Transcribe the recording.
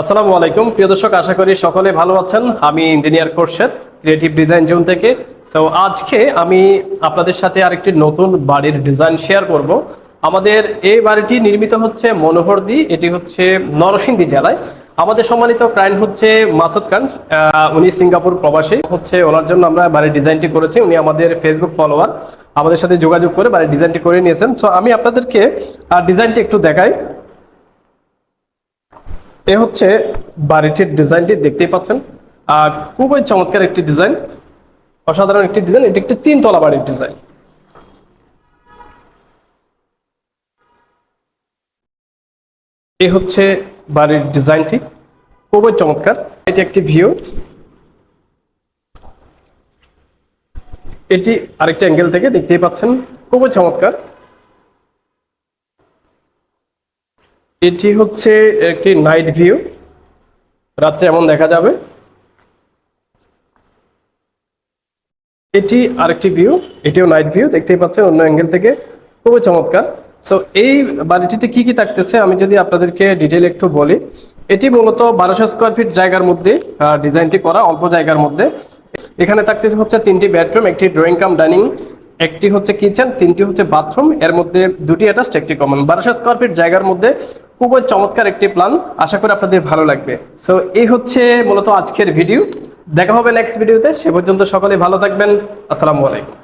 আসসালামু আলাইকুম। প্রিয় দর্শক, আশা করি সকলে ভালো আছেন। আমি engineer Khorshed creative design zone থেকে। সো আজকে আমি আপনাদের সাথে আরেকটি নতুন বাড়ির ডিজাইন শেয়ার করব। আমাদের এই বাড়িটি নির্মিত হচ্ছে মনোহরদি, এটি হচ্ছে নরসিংদী জেলায়। আমাদের সম্মানিত ক্লায়েন্ট হচ্ছে মাসুদ খান। উনি সিঙ্গাপুর প্রবাসী। হচ্ছে ওনার জন্য আমরা বাড়ির ডিজাইনটি করেছি। উনি আমাদের ফেসবুক ফলোয়ার আমাদের সাথে যোগাযোগ করে বাড়ির ডিজাইনটি করে নিয়েছেন। তো আমি আপনাদেরকে ডিজাইনটি একটু দেখাই। এ হচ্ছে বাড়িটির ডিজাইনটি দেখতেই পাচ্ছেন। আর খুবই চমৎকার একটি ডিজাইন, অসাধারণ একটি ডিজাইন। এটি একটি তিনতলা বাড়ির ডিজাইন। এ হচ্ছে বাড়ির ডিজাইনটি, খুবই চমৎকার। এটি একটি ভিউ। এটি আরেকটি অ্যাঙ্গেল থেকে দেখতেই পাচ্ছেন, খুবই চমৎকার। এটি হচ্ছে একটি নাইট ভিউ। রাত্রে এমন দেখা যাবে। এটি আরেকটি ভিউ, এটিও নাইট ভিউ, দেখতেই পাচ্ছেন অন্য অ্যাঙ্গেল থেকে। খুবই চমৎকার। সো এই বাড়িটিতে কি কি থাকতেছে আমি যদি আপনাদেরকে ডিটেল একটু বলি। এটি মূলত বারোশো স্কোয়ার ফিট জায়গার মধ্যে ডিজাইনটি করা, অল্প জায়গার মধ্যে। এখানে থাকতেছে হচ্ছে তিনটি বেডরুম একটি ড্রয়িং কাম ডাইনিং একটি হচ্ছে কিচেন, তিনটি হচ্ছে বাথরুম। এর মধ্যে দুটি অ্যাটাচড একটি কমন বারোশো স্কোয়ার ফিট জায়গার মধ্যে খুবই চমৎকার একটি প্ল্যান আশা করি আপনাদের ভালো লাগবে। সো এই হচ্ছে মূলত আজকের ভিডিও দেখা হবে নেক্সট ভিডিওতে সে পর্যন্ত সকলে ভালো থাকবেন। আসসালামু আলাইকুম।